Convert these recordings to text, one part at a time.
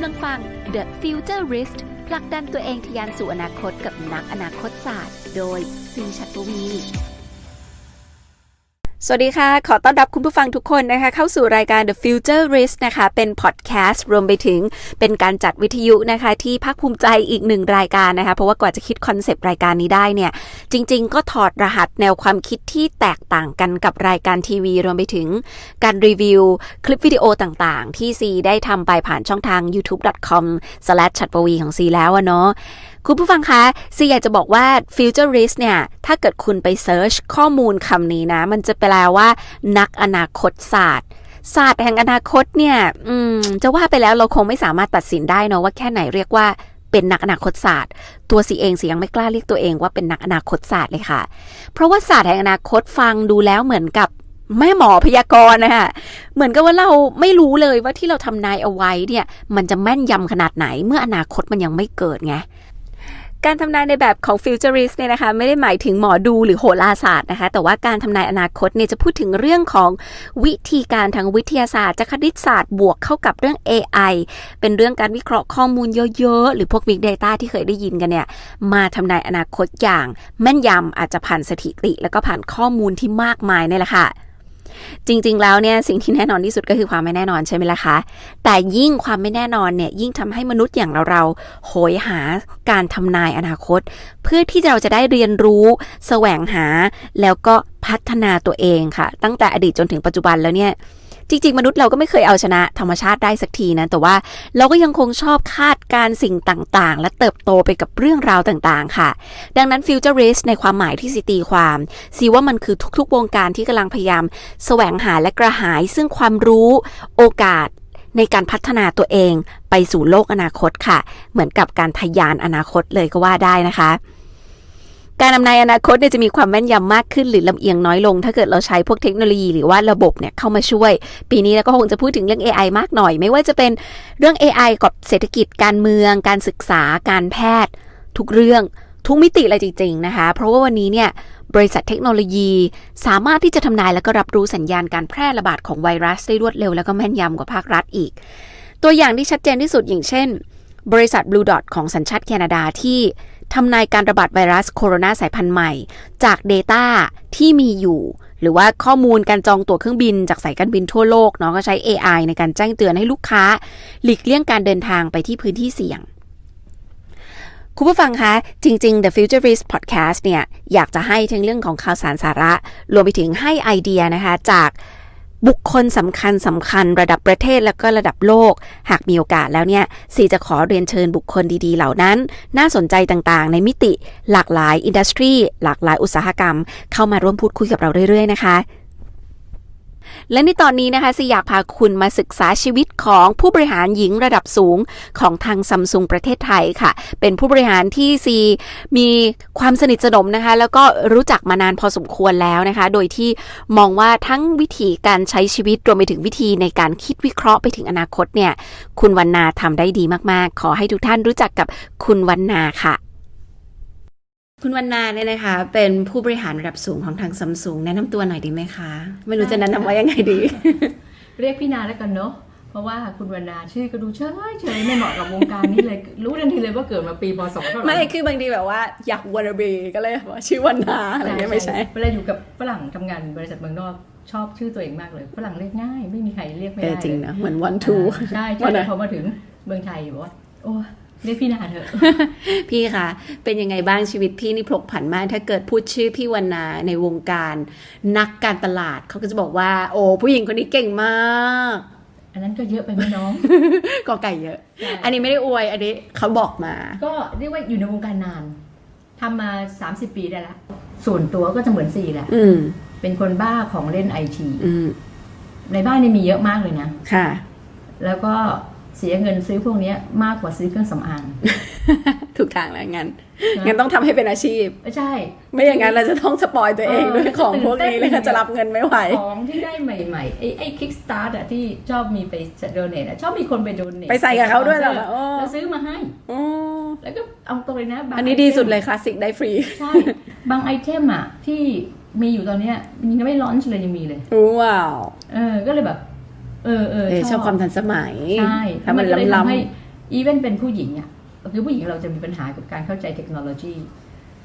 ำลังฟัง The Futurist ผลักดันตัวเองทะยานสู่อนาคตกับนักอนาคตศาสตร์ โดยซีชัตวี สวัสดีค่ะ ขอต้อนรับคุณผู้ฟังทุกคนนะคะ เข้าสู่รายการ The Future Risk นะคะ เป็นพอดแคสต์รวมไปถึงเป็นการจัดวิทยุนะคะ ที่ภาคภูมิใจอีกหนึ่งรายการนะคะ เพราะว่ากว่าจะคิดคอนเซปต์รายการนี้ได้เนี่ย จริง ๆ ก็ถอดรหัสแนวความคิดที่แตกต่างกันกับรายการทีวี รวมไปถึงการรีวิว คลิปวิดีโอต่างๆ ที่ซีได้ทำไปผ่านช่องทาง youtube.com slash ชัดปวีของซีแล้วอะเนาะ คุณผู้ฟังคะซีอยากจะบอกว่า futurist เนี่ย ถ้าเกิดคุณไปเซิร์ชข้อมูลคำนี้นะ มันจะแปลว่า นักอนาคตศาสตร์ศาสตร์แห่งอนาคตเนี่ยอืมจะว่าไปแล้วเราคงไม่สามารถตัดสินได้เนาะว่าแค่ไหนเรียกว่าเป็นนักอนาคตศาสตร์ ตัวซีเองซียังไม่กล้าเรียกตัวเองว่าเป็นนักอนาคตศาสตร์เลยค่ะ เพราะว่าศาสตร์แห่งอนาคตฟังดูแล้วเหมือนกับแม่หมอพยากรณ์นะคะเหมือนกับว่าเราไม่รู้เลยว่าที่เราทำนายเอาไว้เนี่ย มันจะแม่นยำขนาดไหนเมื่ออนาคตมันยังไม่เกิดไง การทำนายในแบบของ futurist เนี่ยนะคะไม่ได้หมายถึงหมอดูหรือโหราศาสตร์นะคะ แต่ว่าการทำนายอนาคตเนี่ยจะพูดถึงเรื่องของวิธีการทางวิทยาศาสตร์จะคณิตศาสตร์บวกเข้ากับเรื่อง AI เป็นเรื่องการวิเคราะห์ข้อมูลเยอะๆ หรือพวก Big Data ที่เคยได้ยินกันเนี่ยมาทำนายอนาคตอย่างแม่นยำอาจจะผ่านสถิติ แล้วก็ผ่านข้อมูลที่มากมายนี่แหละค่ะ จริงๆ แล้วเนี่ยสิ่งที่แน่นอนที่สุดก็คือความไม่แน่นอนใช่ไหมล่ะคะ แต่ยิ่งความไม่แน่นอนเนี่ยยิ่งทำให้มนุษย์อย่างเราๆโหยหาการทำนายอนาคต เพื่อที่เราจะได้เรียนรู้ แสวงหาแล้วก็พัฒนาตัวเองค่ะ ตั้งแต่อดีตจนถึงปัจจุบันแล้วเนี่ย จริง ๆ มนุษย์เราก็ไม่เคยเอาชนะธรรมชาติได้สักทีนะ แต่ว่าเราก็ยังคงชอบคาดการสิ่งต่างๆ และเติบโตไปกับเรื่องราวต่างๆ ค่ะ ดังนั้น futurist ในความหมายที่สิตีความซีว่ามันคือทุกๆ วงการที่กำลังพยายาม แสวงหาและกระหาย ซึ่งความรู้โอกาสในการพัฒนาตัวเองไปสู่โลกอนาคตค่ะ เหมือนกับการทะยานอนาคตเลยก็ว่าได้นะคะ การนำนายอนาคตเนี่ยจะมีความแม่นยำมากขึ้นหรือลำเอียงน้อยลง ถ้าเกิดเราใช้พวกเทคโนโลยีหรือว่าระบบเนี่ยเข้ามาช่วย ปีนี้เราก็คงจะพูดถึงเรื่อง AI มากหน่อย ไม่ว่าจะเป็นเรื่อง AI กับเศรษฐกิจการเมือง การศึกษา การแพทย์ ทุกเรื่องทุกมิติเลยจริง ๆ นะคะ เพราะว่าวันนี้เนี่ยบริษัทเทคโนโลยี สามารถที่จะทำนายและก็รับรู้สัญญาณการแพร่ระบาดของไวรัสได้รวดเร็ว แล้วก็แม่นยำกว่าภาครัฐอีก ตัวอย่างที่ชัดเจนที่สุดอย่างเช่น บริษัท Blue Dot ของสัญชาติแคนาดาที่ ทำนายการระบาดไวรัสโคโรนาสายพันธุ์ใหม่ จาก Data ที่มีอยู่ หรือว่าข้อมูลการจองตั๋วเครื่องบินจากสายการบินทั่วโลกเนาะก็ใช้ AI ในการแจ้งเตือนให้ลูกค้า หลีกเลี่ยงการเดินทางไปที่พื้นที่เสี่ยงคุณผู้ฟังคะ จริง ๆ The Futurist Podcast เนี่ย อยากจะให้ทั้งเรื่องของข่าวสารสาระ รวมไปถึงให้ไอเดียนะคะ จาก บุคคลสำคัญสำคัญระดับประเทศแล้วก็ระดับโลก หากมีโอกาสแล้วเนี่ยสีจะขอเรียนเชิญบุคคลดีๆ เหล่านั้น น่าสนใจต่างๆ ในมิติหลากหลายอินดัสทรีหลากหลายอุตสาหกรรม เข้ามาร่วมพูดคุยกับเราเรื่อยๆนะคะ และในตอนนี้นะคะซีอยากพาคุณมาศึกษาชีวิตของผู้บริหารหญิงระดับสูงของทางซัมซุงประเทศไทยค่ะ เป็นผู้บริหารที่ซีมีความสนิทสนมนะคะ แล้วก็รู้จักมานานพอสมควรแล้วนะคะ โดยที่มองว่าทั้งวิธีการใช้ชีวิตรวมไปถึงวิธีในการคิดวิเคราะห์ไปถึงอนาคตเนี่ย คุณวันนาทำได้ดีมากๆ ขอให้ทุกท่านรู้จักกับคุณวันนาค่ะ คุณวันนาเนี่ยนะคะ เป็นผู้บริหารระดับสูงของทางซัมซุงแนะนำตัวหน่อยดีไหมคะ ไม่รู้จะแนะนำว่ายังไงดี เรียกพี่นาแล้วกันเนาะ เพราะว่าคุณวรรณาชื่อก็ดูเฉยเฉยไม่เหมาะกับวงการนี้เลย รู้ทันทีเลยว่าเกิดมาปีพศเท่าไหร่ไม่คือบางทีแบบว่าอยากวันบีก็เลยว่าชื่อวันนาอะไรเงี้ยไม่ใช่ เวลาอยู่กับฝรั่งทำงานบริษัทเมืองนอกชอบชื่อตัวเองมากเลยฝรั่งเรียกง่าย ไม่มีใครเรียกไม่เอได้อจริงนะเหมือนวันอ่าทู ใช่วัใช่นไหนแต่พอมาถึงเมืองไทยบอกว่าโอ้ เรียกพี่นาเถอะ พี่คะเป็นยังไงบ้างชีวิตพี่นี่พลกผันมาก ถ้าเกิดพูดชื่อพี่วันนาในวงการนักการตลาดเขาก็จะบอกว่า โอ้ผู้หญิงคนนี้เก่งมากอันนั้นก็เยอะไปไหมน้องกอไก่เยอะใช่อันนี้ไม่ได้อวย อันนี้เขาบอกมา ก็เรียกว่าอยู่ในวงการนานทำมา 30 ปีได้แล้วส่วนตัวก็จะเหมือนสี่แหละอืมเป็นคนบ้าของเล่นไอทีอืมในบ้านนี่มีเยอะมากเลยนะ ค่ะ แล้วก็ เสียเงินซื้อพวกเนี้ยมากกว่าซื้อเครื่องสำอาง ถูกทางแล้วงั้นนะงั้นต้องทำให้เป็นอาชีพ ไม่ใช่ ไม่อย่างนั้นเราจะต้องสปอยตัวเองเออด้วยของพวกนี้เลยค่ะจะรับเงินไม่ไหว ของที่ได้ใหม่ๆ ไอ้ไอ้คิกสตาร์ทอะที่ชอบมีไปโดเนทอะชอบมีคนไปโดเนทไปใส่กับเขาด้วยเหรอโอ้แล้วซื้อมาให้อ๋อแล้วก็เอาตรงเลยนะบางอันนี้ดีสุดเลยคลาสสิกได้ฟรี ใช่ บางไอเทมอะที่มีอยู่ตอนเนี้ยยังไม่ร้อนเลยยังมีเลยว้าว เออ ก็เลยแบบ เออเออเออชอบความทันสมัยใช่ถ้ามันก็เลยล้ำทำให้อีเวนเป็นผู้หญิงอะคือผู้หญิงเราจะมีปัญหากับการเข้าใจเทคโนโลยี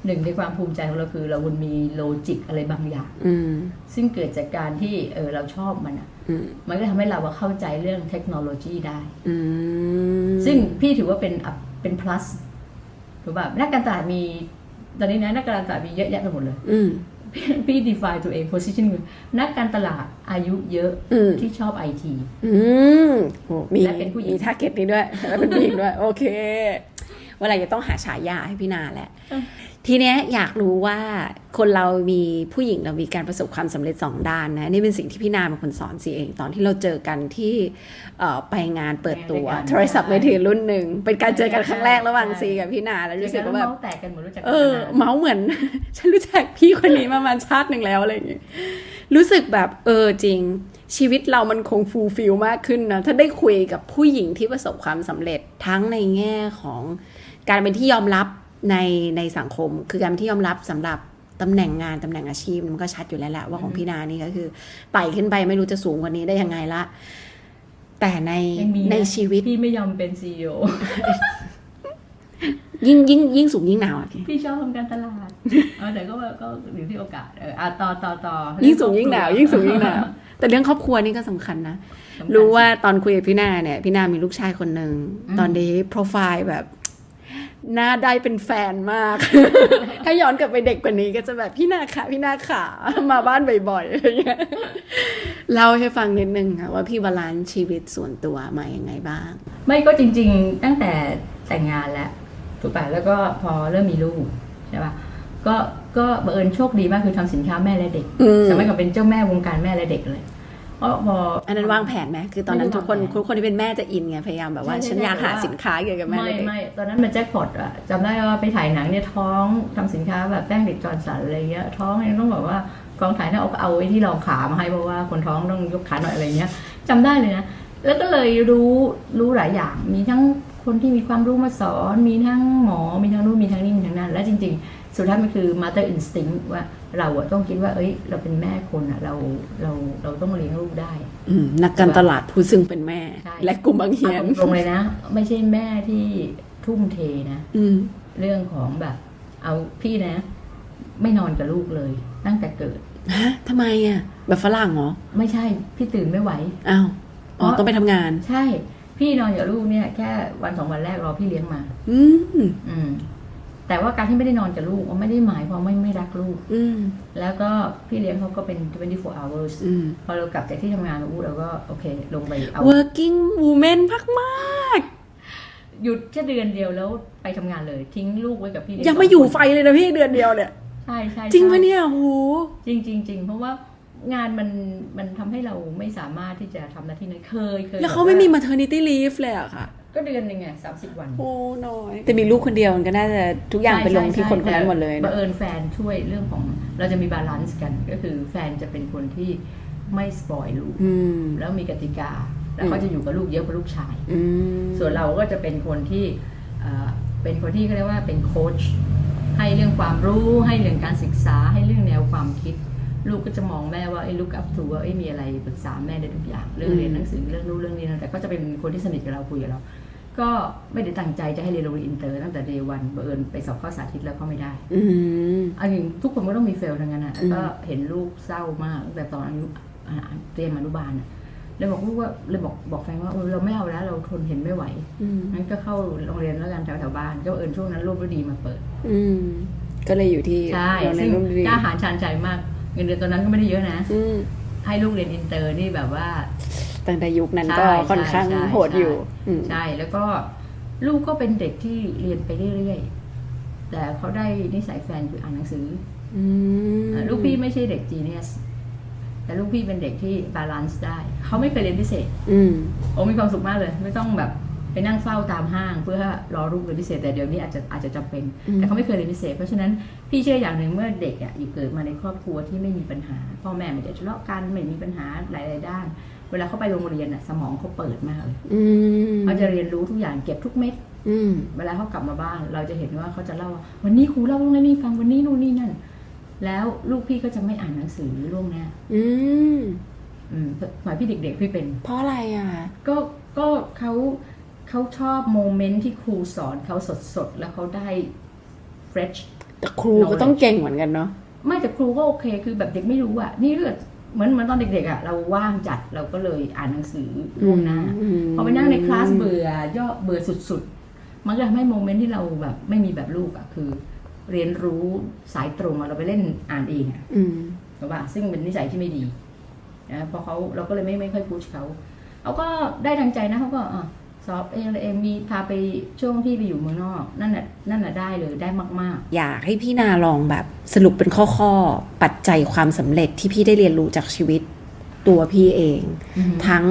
หนึ่งในความภูมิใจของเราคือ เรามันมีโลจิกอะไรบางอย่างอืมซึ่งเกิดจากการที่เออเราชอบมันอะอืมมันก็ทำให้เราว่าเข้าใจเรื่องเทคโนโลยีได้อืมซึ่งพี่ถือว่าเป็นอะเป็น plus ถูกป่ะนักการตลาดมี ตอนนี้นะนักการตลาดมีเยอะแยะไปหมดเลยอืม พี่พี่ define ตัวเอง position คือนักการตลาดอายุเยอะอืม ที่ชอบไอที อืมโหมีและเป็นผู้หญิง มีทาร์เก็ตนี้ด้วย และเป็นผู้หญิงด้วย โอเคเมื่อไหร่จะต้องหาฉายาให้พี่นาแหละ ทีเนี้ยอยากรู้ว่าคนเรามีผู้หญิงเรามีการประสบความสำเร็จสองด้านนะ นี่เป็นสิ่งที่พี่นาเป็นคนสอนซีเอง ตอนที่เราเจอกันที่เอ่อไปงานเปิดตัวไปงานด้วยกันโทรศัพท์มือถือรุ่นหนึ่ง เป็นการเจอกันครั้งแรกระหว่างใช่ซีกับพี่นาแล้วรู้สึกว่าแบบเมาส์แตกกันหมดรู้จักกัเอนอมานานเมาส์เหมือน ฉันรู้จักพี่คนนี้มาประมาณชาติหนึ่งแล้วอะไรอย่างงี้รู้สึกแบบเออจริง ชีวิตเรามันคงฟูลฟิลมากขึ้นนะถ้าได้คุยกับผู้หญิงที่ประสบความสำเร็จทั้งในแง่ของการเป็นที่ยอมรับ ในในสังคมคือการเป็นที่ยอมรับสำหรับตำแหน่งงานตำแหน่งอาชีพมันก็ชัดอยู่แล้วแหละว่าของพี่นานี่ก็คือไต่ขึ้นไปไม่รู้จะสูงกว่านี้ได้ยังไงละ แต่ในยังมีะในชีวิตพี่ไม่ยอมเป็นซีอยิ่งยิ่งยิ่งสูงยิ่งหนาวอะพี่พี่ชอบทำการตลาดเออแต่ก็ว่าก็อยู่ที่โอกาสเอออะต่อต่อต่อยิ่งสูงยิ่งหนาว ยิ่งสูงยิ่งหนาวแต่เรื่องครอบครัวนี่ก็สำคัญนะสำคัญรู้ว่าตอนคุยกับพี่นาเนี่ยพี่นามีลูกชายคนหนึ่งอืมตอนนี้โปรไฟล์แบบ หน้าได้เป็นแฟนมาก ถ้าย้อนกลับไปเด็กกว่านี้ก็จะแบบพี่นาขาพี่นาขามาบ้านบ่อยๆอะไรเงี้ยเล่าให้ฟังนิดนึงค่ะว่าพี่บาลานซ์ชีวิตส่วนตัวมายังไงบ้าง ไม่ก็จริง ๆ ตั้งแต่แต่งงานแล้วถูกป่ะแล้วก็พอเริ่มมีลูกใช่ป่ะก็ก็บังเอิญโชคดีมากคือทำสินค้าแม่และเด็กอืมสมัยก่อนเป็นเจ้าแม่วงการแม่และเด็กเลยเพราะพ ออัอันนั้นวางแผนไหมคือตอนนั้นไม่ได้ทุกคนวางแผนทุกคนที่เป็นแม่จะอินไงพยายามแบบว่าใช่ฉันอยากใช่หาแต่ว่าสินค้าเกี่ยวกับแม่ไม่เด็กไม่ตอนนั้นมันแจ็คพอตอะจำได้ว่าไปถ่ายหนังเนี่ยท้องทำสินค้าแบบแป้งเด็กจอร์นสันอะไรเงี้ยท้องเนี่ยต้องแบบว่ากองถ่ายเนี่ยเอาเอาไว้ที่รองขามาให้เพราะว่าคนท้องต้องยกขาหน่อยอะไรเงี้ยจำได้เลยนะแล้วก็เลยรู้รู้หลายอย่างมีทั้งคนที่มีความรู้มาสอน มีทั้งหมอมีทั้งนู่นมีทั้งนี่มีทั้งนั้น และจริง ๆ สุดท้ายมันคือ mother instinct ว่าเราอะต้องคิดว่า เอ้ย เราเป็นแม่คนอะเราเราเราต้องเลี้ยงลูกได้อืมนักการตลาดผู้ซึ่งเป็นแม่ใช่และกลุ่มบางเฮียนเอาตรงๆเลยนะ ไม่ใช่แม่ที่ทุ่มเทนะอืมเรื่องของแบบ เอาพี่นะ ไม่นอนกับลูกเลย ตั้งแต่เกิดฮะทำไมอะแบบฝรั่งเหรอไม่ใช่ พี่ตื่นไม่ไหวอ้าวอ๋อเพราะต้องไปทำงาน ใช่ พี่นอนกับลูกเนี่ยแค่วันสองวันแรกรอพี่เลี้ยงมา อืมอืม แต่ว่าการที่ไม่ได้นอนกับลูกมันไม่ได้หมายความว่าไม่รักลูก อืมแล้วก็พี่เลี้ยงเขาก็เป็น 24 hours อืมพอเรากลับจากที่ทำงานเราเราก็โอเค ลงไปเอา working woman พักมากหยุดแค่เดือนเดียวแล้วไปทำงานเลย ทิ้งลูกไว้กับพี่เลี้ยังไม่อยู่ไฟเลยนะพี่เดือนเดียวเนี่ยใช่ใช่จริงปะใช่เนี่ยโหจริงจริงจริงเพราะว่างานมันมันทำให้เราไม่สามารถที่จะทำหน้าที่นั้นเคยเคยแล้วเขาไม่มี maternity leave เลยเหรอะค่ะ ก็เดือนหนึ่งไงสามสิบวันโอ้น้อยแต่มีลูกคนเดียวมันก็น่าจะทุกอย่างไปลงที่คนคนนั้นหมดเลยบันะงเอิญแฟนช่วยเรื่องของเราจะมีบาลานซ์กัน ก็คือแฟนจะเป็นคนที่ไม่สปอยลูกอืมแล้วมีกติกา แล้วเขาจะอยู่กับลูกเยอะกว่าลูกชายอืมส่วนเราก็จะเป็นคนที่เอ่อเป็นคนที่เขาเรียกว่าเป็นโค้ชให้เรื่องความรู้ให้เรื่องการศึกษาให้เรื่องแนวความคิด ลูกก็จะมองแม่ว่าไอ้ลูกอัพทูว่าไอ้ยมีอะไรปรึกษาแม่ได้ทุกอย่างเรื่องเรียนหนังสือเรื่องรู้นเรื่องนี้นะแต่ก็จะเป็นคนที่สนิทกับเราคุยกับเรา ก็ไม่ได้ตั้งใจจะให้เรียนโรงเรียนอินเตอร์ตั้งแต่เดย์วันบังเอิญไปสอบข้อสาธิตแล้วก็ไม่ได้อืมอันนี้ทุกคนก็ต้องมีเฟลทั้งนั้นอะอืมก็เห็นลูกเศร้ามากตั้งแต่ตอนอายุอ่าเตรียมอนุบาลอะเลยบอกลูกว่าเลยบอกบอกแฟนว่าเออเราไม่เอาแล้วเราทนเห็นไม่ไหวอืมงั้นก็เข้าโรงเรียนแล้วกันแถวแถวๆบ้าน ก็เอิญช่วงนั้นรูปฤดีมาเปิด อืมก็เลยอยู่ที่ใช่เราในซึ่งรุ่นเรียกนล้าหาญชาญใจมากเงินเดือนตอนนั้นก็ไม่ได้เยอะนะอืมให้ลูกเรียนอินเตอร์นี่แบบว่า ตั้งแต่ยุคนั้นใช่ก็ค่อนข้างใช่โหดอยู่ใช่อืมใช่แล้วก็ลูกก็เป็นเด็กที่เรียนไปเรื่อยๆ แต่เขาได้นิสัยแฟนคืออ่านหนังสืออืมอลูกพี่ไม่ใช่เด็กจีเนียสแต่ลูกพี่เป็นเด็กที่บาลานซ์ได้ เขาไม่เคยเรียนพิเศษ อืมโอ้มีความสุขมากเลย ไม่ต้องแบบไปนั่งเฝ้าตามห้าง เพื่อรอลูกเรียนพิเศษ แต่เดี๋ยวนี้อาจจะอาจจะจำเป็นอืมแต่เขาไม่เคยเรียนพิเศษ เพราะฉะนั้นพี่เชื่ออย่างหนึ่งเมื่อเด็กอะอยู่เกิดมาในครอบครัวที่ไม่มีปัญหา พ่อแม่ไม่ได้ทะเลาะกันไม่มีปัญหาหลายๆด้าน เวลาเขาไปโรงเรียนอะสมองเขาเปิดมากเลยอืมเขาจะเรียนรู้ทุกอย่างเก็บทุกเม็ดอืมเวลาเขากลับมาบ้าน เราจะเห็นว่าเขาจะเล่าว่าวันนี้ครูเล่าเรื่องนั้นนี่ฟังวันนี้นู่นนี่นั่น แล้วลูกพี่ก็จะไม่อ่านหนังสือล่วงหน้าอืมอืมสมัยพี่เด็กๆพี่เป็น เพราะอะไรอะ ก็ก็เขาเขาชอบโมเมนต์ที่ครูสอนเขาสดๆ แล้วเขาได้ fresh แต่ครูก็ต้องเก่งเหมือนกันเนาะไม่แต่ครูก็โอเคคือแบบเด็กไม่รู้อะ นี่เลือด เหมือนเหมือนตอนเด็กๆอะเราว่างจัดเราก็เลยอ่านหนังสือล่วงหน้าพอไปนั่งในคลาสเบื่อย่อเบื่อสุดๆ มันก็ทำให้โมเมนต์ที่เราแบบไม่มีแบบลูกอะคือ เรียนรู้สายตรงอะเราไปเล่นอ่านเองอะอืมถูกป่ะซึ่งเป็นนิสัยที่ไม่ดีนะพอเขาเราก็เลยไม่ไม่ค่อยพุชเขาเขาก็ได้ดังใจนะเขาก็อะ สอบเองเลยเองมีพาไปช่วงพี่ไปอยู่เมืองนอก นั่นน่ะนั่นน่ะได้เลยได้มากอยากให้พี่นาลองแบบสรุปเป็นข้อๆ ปัจจัยความสำเร็จที่พี่ได้เรียนรู้จากชีวิตตัวพี่เองๆอือฮึทั้ง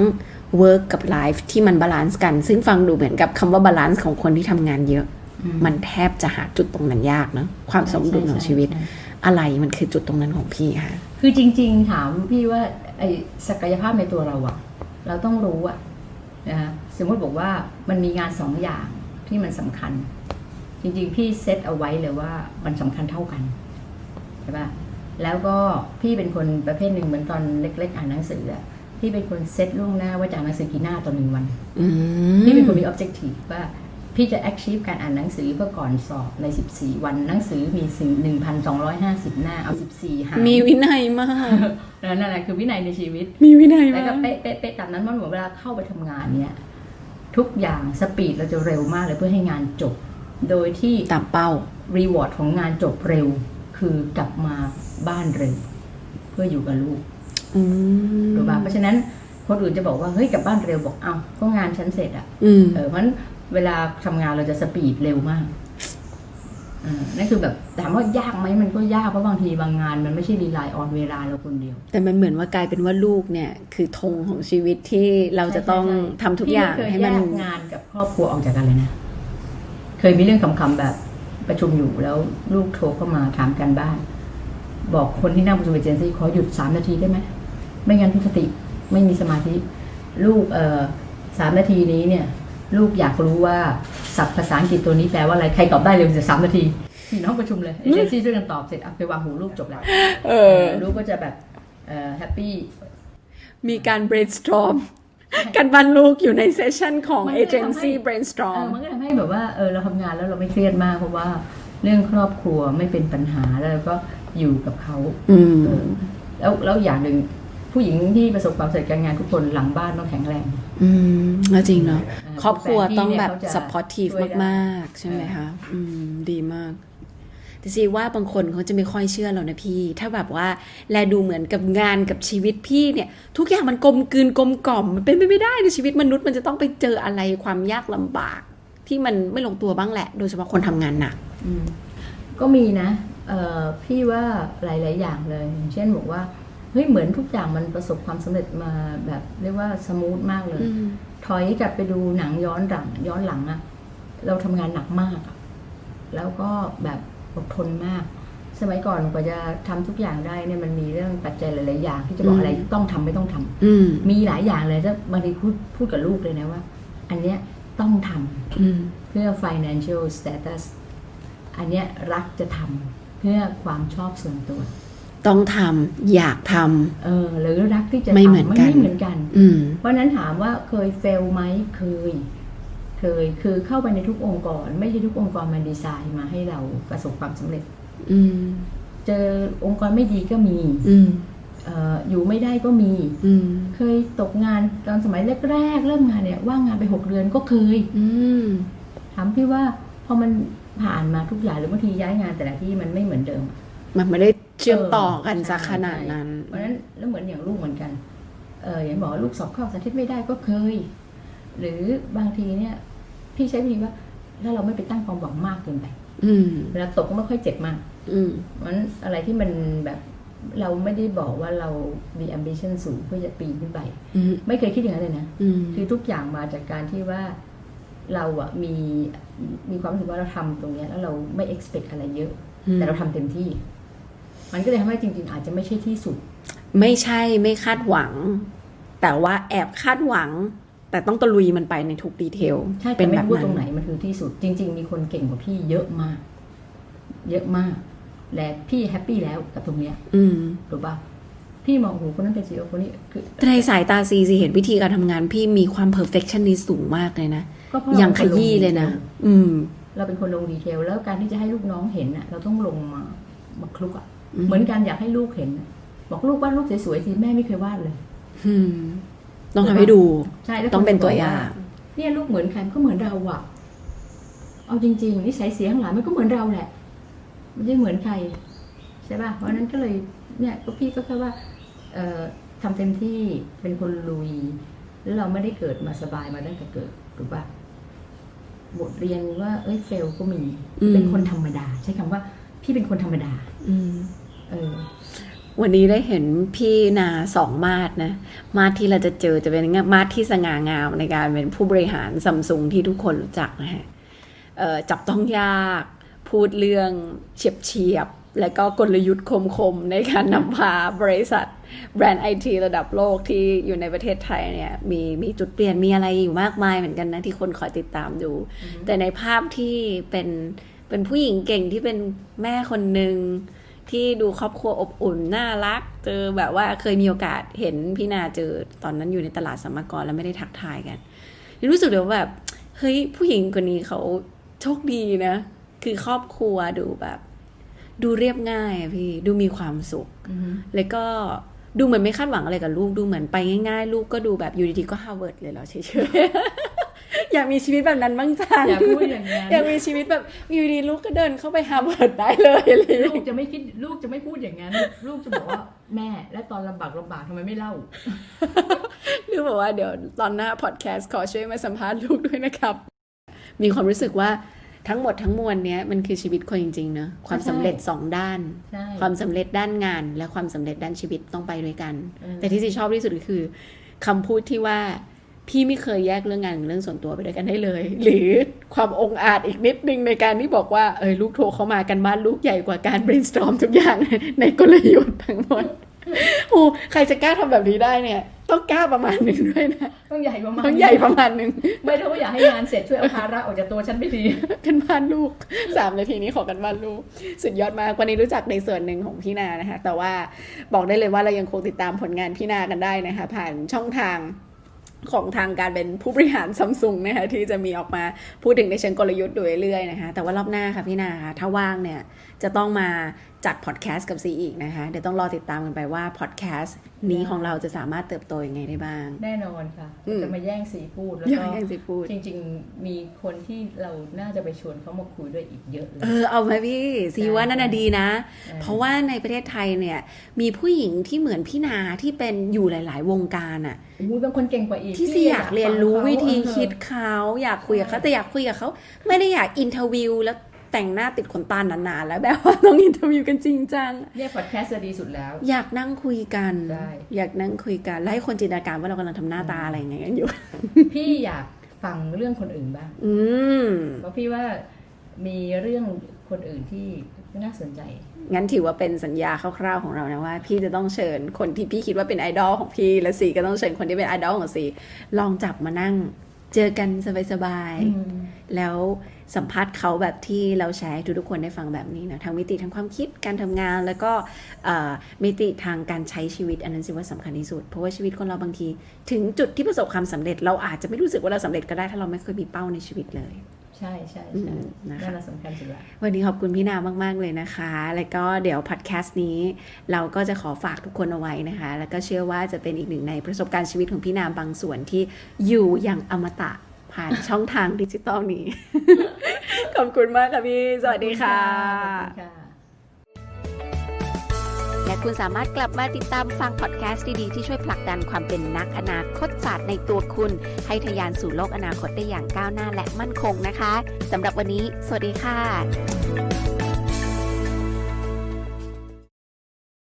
work กับ life ที่มันบาลานซ์กัน ซึ่งฟังดูเหมือนกับคำว่าบาลานซ์ของคนที่ทำงานเยอะอืมันแทบจะหาจุดตรงนั้นยากเนอะความสมดุลของชีวิตใช่ใช่อะไรมันคือจุดตรงนั้นของพี่คะคือจริง ๆ ถามพี่ว่าไอ้ศักยภาพในตัวเราอะเราต้องรู้อะ นะคะสมมติบอกว่ามันมีงานสองอย่างที่มันสำคัญ จริงๆ พี่เซตเอาไว้เลยว่ามันสำคัญเท่ากันใช่ปะแล้วก็พี่เป็นคนประเภทหนึ่งเหมือนตอนเล็ก ๆ อ่านหนังสืออะพี่เป็นคนเซตล่วงหน้าว่าจะอ่านหนังสือกี่หน้าต่อหนึ่งวันอืมพี่เป็นคนมี objective ว่า พี่จะ achieve การอ่านหนังสือเพื่อก่อนสอบใน 14 วันหนังสือมีสิ่ง1,250 หน้าเอา 14หารมีวินัยมาก นั่นแหละคือวินัยในชีวิต มีวินัยแล้วมาก็ก เป๊ะเป๊ะเป๊ะตามนั้นมันเหมือนเวลาเข้าไปทำงานเนี่ยทุกอย่างสปีดเราจะเร็วมากเลยเพื่อให้งานจบ โดยที่ ตามเป้า รีวอร์ดของงานจบเร็ว คือกลับมาบ้านเร็ว เพื่ออยู่กับลูกอืมถูกป่ะเพราะฉะนั้นคนอื่นจะบอกว่าเฮ้ยกลับบ้านเร็วบอกเอ้าก็งานฉันเสร็จอะอืม เออเพราะฉะนั้น เวลาทำงานเราจะสปีดเร็วมากอ่านั่นคือแบบถามว่ายากไหมมันก็ยากเพราะบางทีบางงาน มันไม่ใช่รีไลน์ออนเวลาเราคนเดียว แต่มันเหมือนว่ากลายเป็นว่าลูกเนี่ย คือธงของชีวิตที่เราจะต้องใช่ใช่ทำทุกอย่างพี่ไเคให้มันแยกงานกับครอบครัวออกจากกันเลยนะ เคยมีเรื่องคำๆแบบประชุมอยู่แล้วลูกโทรเข้ามาถามกันบ้าน บอกคนที่นั่งประชุมเอเจนซี่ขอหยุดสามนาทีได้ไหมไม่งั้นพิสติไม่มีสมาธิ ลูกเอ่อสามนาทีนี้เนี่ย ลูกอยากรู้ว่าศัพท์ภาษาอังกฤษตัวนี้แปลว่าอะไร ใครตอบได้เร็วจะสามนาทีพี่น้องประชุมเลยเอเจนซี่ช่วยกันตอบเสร็จเอาไปวางหูลูกจบแล้วเออลูกก็จะแบบเอ่อแฮปปี้มีการ brainstorm กันบ้านลูกอยู่ในเซสชันของมันก็เลยทำให้ agency เอ brainstorm อมันก็ทำให้แบบว่าเออเราทำงานแล้วเราไม่เครียดมากเพราะว่าเรื่องครอบครัวไม่เป็นปัญหาแล้วเราก็อยู่กับเขาอืมเออแล้วแล้วอย่างหนึ่งผู้หญิงที่ประสบความสำเร็จการงานทุกคนหลังบ้านต้องแข็งแรง อืมแล้วจริงเนาะเออครอบครัวต้องแบบฟนพี่เนี่ยเขาจะ supportive ช่วยได้มากๆ ใช่ไหมคะอืมดีมากแต่ซีว่าบางคนเขาจะไม่ค่อยเชื่อเรานะพี่ ถ้าแบบว่า แลดูเหมือนกับงานกับชีวิตพี่เนี่ย ทุกอย่างมันกลมกลืนกลมกล่อมมันเป็นไปไม่ได้ในชีวิตมนุษย์มันจะต้องไปเจออะไรความยากลำบาก ที่มันไม่ลงตัวบ้างแหละ โดยเฉพาะคนทำงานหนักอืมก็มีนะเออพี่ว่าหลาย ๆ อย่างเลยอย่างเช่นบอกว่าเฮ้ยเหมือนทุกอย่างมันประสบความสำเร็จมาแบบเรียกว่าสมูทมากเลยอืม ถอยกลับไปดูหนังย้อนหลัง ย้อนหลังอะเราทำงานหนักมากอะแล้วก็แบบอดทนมาก สมัยก่อนกว่าจะทำทุกอย่างได้เนี่ยมันมีเรื่องปัจจัยหลาย ๆ อย่าง ที่จะบอกอืมอะไรต้องทำไม่ต้องทำอืมมีหลายอย่างเลยถ้าบางทีพูดพูดกับลูกเลยนะว่า อันเนี้ยต้องทำอืมเพื่อ financial status อันเนี้ยรักจะทำเพื่อความชอบส่วนตัว ต้องทำอยากทเออหรือรักที่จะไม่ทำเหมือนกัน ไม่เหมือนกันำอืม เพราะฉะนั้นถามว่าเคยเฟลไหมเคย เคยคือเข้าไปในทุกองค์กร ไม่ใช่ทุกองค์กรมันดีไซน์มาให้เราประสบความสำเร็จ อืม เจอองค์กรไม่ดีก็มีอืม เอออยู่ไม่ได้ก็มี อืม เคยตกงานตอนสมัยแรกๆเริ่มงานเนี่ยว่างงานไปหกเดือนก็เคย อืม ถามพี่ว่าพอมันผ่านมาทุกอย่างหรือบางทีย้ายงานแต่ละที่มันไม่เหมือนเดิม มันไม่ได้เชื่อมต่อกันเออซะใช่ขนาดนั้น เพราะฉะนั้นแล้วเหมือนอย่างลูกเหมือนกัน เอออย่างบอกว่าลูกสอบเข้าสาธิตไม่ได้ก็เคย หรือบางทีเนี่ย พี่ใช้วิธีว่า ถ้าเราไม่ไปตั้งความหวังมากเกินไปอืมเวลาตกก็ไม่ค่อยเจ็บมากอืมเพราะฉะนั้นอะไรที่มันแบบเราไม่ได้บอกว่าเรามี ambition สูงเพื่อจะปีนขึ้นไปอืมไม่เคยคิดอย่างนั้นเลยนะอืมคือทุกอย่างมาจากการที่ว่าเราอะมีมีความรู้สึกว่าเราทำตรงเนี้ยแล้วเราไม่ expect อะไรเยอะ แต่เราทำเต็มที่ มันก็เลยทำให้จริงๆ อาจจะไม่ใช่ที่สุด ไม่ใช่ไม่คาดหวัง แต่ว่าแอบคาดหวัง แต่ต้องตะลุยมันไปในทุกดีเทลใช่เป็แต่นไม่แบบรู้ว่านั้ตรงไหนนมันคือที่สุด จริง ๆ มีคนเก่งกว่าพี่เยอะมาก เยอะมาก และพี่แฮปปี้แล้วกับตรงเนี้ย อืมถูกปะพี่มองโอ้โหคนนั้นเป็นซีอคนนี้คือแต่ในสายตาซีซีเห็นวิธีการทำงาน พี่มีความ perfectionist สูงมากเลยนะก็ก็เพราะยังขราป็นคนยี้เลยนะงดีทอืม เราเป็นคนลงดีเทล แล้วการที่จะให้ลูกน้องเห็นน่ะ เราต้องลงมามาคลุกอะอืม เหมือนกันอยากให้ลูกเห็นน่ะบอกลูกวาดรูปสวยๆสิแม่ไม่เคยวาดเลยอืมต้องทำให้ดูใช่แล้วต้องเป็นคจะบกตัวอย่างเนี่ยลูกเหมือนใครมันก็เหมือนเราอะเอาจริงๆนิสัยเสียงหลานมันก็เหมือนเราแหละมันไม่เหมือนใครใช่ป่ะเพราะฉะนั้นก็เลยเนี่ยก็พี่ก็แค่ว่าเอ่อทำเต็มที่เป็นคนลุย แล้วเราไม่ได้เกิดมาสบายมาตั้งแต่เกิดถูกป่ะบทเรียนว่า เอ้ยเฟลก็มีอืมเป็นคนธรรมดา ใช้คำว่า พี่เป็นคนธรรมดา อืม เออวันนี้ได้เห็นพี่นาสองมาดนะ มาดที่เราจะเจอจะเป็นมาดที่สง่างามในการเป็นผู้บริหารซัมซุงที่ทุกคนรู้จักนะฮะเอ่อจับต้องยาก พูดเรื่องเฉียบเฉียบๆและก็กลยุทธ์คมๆ ในการนำพาบริษัท แบรนด์ไอทีระดับโลกที่อยู่ในประเทศไทยเนี่ยมีมีจุดเปลี่ยนมีอะไรอยู่มากมายเหมือนกันนะ ที่คนคอยติดตามดู แต่ในภาพที่เป็นเป็นผู้หญิงเก่งที่เป็นแม่คนหนึ่ง ที่ดูครอบครัวอบอุ่นน่ารัก เจอแบบว่าเคยมีโอกาสเห็นพี่นาเจอตอนนั้นอยู่ในตลาดสัมมกรแล้วไม่ได้ทักทายกันรู้สึกเลยว่าแบบเฮ้ยผู้หญิงคนนี้เขาโชคดีนะ คือครอบครัวดูแบบ ดูเรียบง่ายอะพี่ดูมีความสุขอือฮึแล้วก็ดูเหมือนไม่คาดหวังอะไรกับลูกดูเหมือนไปง่ายๆ ลูกก็ดูแบบอยู่ดีๆก็ฮาร์วาร์ดเลยเหรอเฉยๆ อยากมีชีวิตแบบนั้นบ้างจังอย่าพูดอย่างนั้น อยากมีชีวิตแบบอยู่ดีลูกก็เดินเข้าไปฮาร์วาร์ดได้เลยอะไรอย่างลูเงี้กยจะไม่คิดลูกจะไม่พูดอย่างนั้น ลูกจะบอกว่าแม่และตอนลำบากลำบากทำไมไม่เล่า หรือบอกว่าเดี๋ยวตอนหน้าพอดแคสต์ขอช่วยมาสัมภาษณ์ลูกด้วยนะครับ มีความรู้สึกว่าทั้งหมดทั้งมวลเนี้ยมันคือชีวิตคนจริงๆเนอะความสำเร็จสองด้าน ใช่ ความสำเร็จด้านงานและความสำเร็จด้านชีวิตต้องไปด้วยกัน เออ แต่ที่ซีชอบที่สุดก็คือคำพูดที่ว่า พี่ไม่เคยแยกเรื่องงานกับเรื่องส่วนตัวไปด้วยกันได้เลย หรือความองอาจอีกนิดนึงในการที่บอกว่าเออลูกโทรเข้ามากันบ้านลูกใหญ่กว่าการ brainstorm ทุกอย่างในกลยุทธ์ทั้งหมดโอ้ใครจะกล้าทำแบบนี้ได้เนี่ย ต้องกล้าประมาณหนึ่งด้วยนะ ต้องใหญ่ประมาณต้องใหญ่ประมาณหนึ่งไม่ถ้าว่าอยากให้งานเสร็จช่วยเอาภาระออกจากตัวฉันไปทีกันบ้านลูกสามนาทีนี้ขอกันบ้านลูก สุดยอดมากวันนี้รู้จักในส่วนหนึ่งของพี่นานะคะแต่ว่าบอกได้เลยว่าเรายังคงติดตามผลงานพี่นากันได้นะคะผ่านช่องทาง ของทางการเป็นผู้บริหารซัมซุงนะคะที่จะมีออกมาพูดถึงในเชิงกลยุทธ์โดยเรื่อยๆนะคะแต่ว่ารอบหน้าค่ะพี่นาคะถ้าว่างเนี่ยจะต้องมาจัดพอดแคสต์กับซีอีกนะคะ เดี๋ยวต้องรอติดตามกันไปว่าพอดแคสต์นี้ของเราจะสามารถเติบโตยังไงได้บ้าง แน่นอนค่ะอืมจะมาแย่งสีพูดแล้วอยาก็กให้ซีพูด จริง ๆ มีคนที่เราน่าจะไปชวนเขามาคุยด้วยอีกเยอะเลเอยอเอาไหมพี่ซีว่านั่นน่ะดีนะออเพราะว่าในประเทศไทยเนี่ยมีผู้หญิงที่เหมือนพี่นาที่เป็นอยู่หลาย ๆ วงการอะ อุ้ยบางคนเก่งกว่าอีกที่ซีอยากเรียนรู้วิธีคิดเออเขาอยากคุยกับเขาแต่อยากคุยกับเขาไม่ได้อยากอินเทอร์วิวแล้วแต่งหน้าติดขนตาหนาๆแล้วแบบว่าต้องอินเทอร์วิวกันจริงจังเนี่ยพอดแคสต์จะดีสุดแล้ว อยากนั่งคุยกันได้อยากนั่งคุยกันแล้วให้คนจินตนาการว่าเรากำลังทำหน้าตาอะไรอย่างเงี้ยกันอยู่ พี่อยากฟังเรื่องคนอื่นบ้าง อืมเพราะพี่ว่ามีเรื่องคนอื่นที่ น่าสนใจ งั้นถือว่าเป็นสัญญาคร่าวๆของเรานะว่า พี่จะต้องเชิญคนที่พี่คิดว่าเป็นไอดอลของพี่ และสีก็ต้องเชิญคนที่เป็นไอดอลของสีลองจับมานั่ง เจอกันสบายๆแล้วสัมภาษณ์เขาแบบที่เราแชร์ให้ทุกๆคนได้ฟังแบบนี้นะทั้งมิติทางความคิดการทำงาน แล้วก็เอ่อมิติทางการใช้ชีวิตอันนั้นสิว่าสำคัญที่สุด เพราะว่าชีวิตคนเราบางที ถึงจุดที่ประสบความสำเร็จ เราอาจจะไม่รู้สึกว่าเราสำเร็จก็ได้ถ้าเราไม่เคยมีเป้าในชีวิตเลย ใช่ใช่อืใช่มนะคะนั่นแหละสำคัญสุดละวันนี้ขอบคุณพี่นามาก ๆ เลยนะคะ แล้วก็เดี๋ยวพอดแคสต์นี้เราก็จะขอฝากทุกคนเอาไว้นะคะ แล้วก็เชื่อว่าจะเป็นอีกหนึ่งในประสบการณ์ชีวิตของพี่นามบางส่วนที่อยู่อย่างอมตะผ่านช่องทางดิจิตอลนี้ ขอบคุณมากค่ะพี่ สวัสดีค่ะขอบคุณค่ะและ คุณสามารถกลับมาติดตามฟังพอดแคสต์ดีๆ ที่ช่วยผลักดันความเป็นนักอนาคตศาสตร์ในตัวคุณ ให้ทะยานสู่โลกอนาคตได้อย่างก้าวหน้าและมั่นคงนะคะสำหรับวันนี้ สวัสดีค่ะ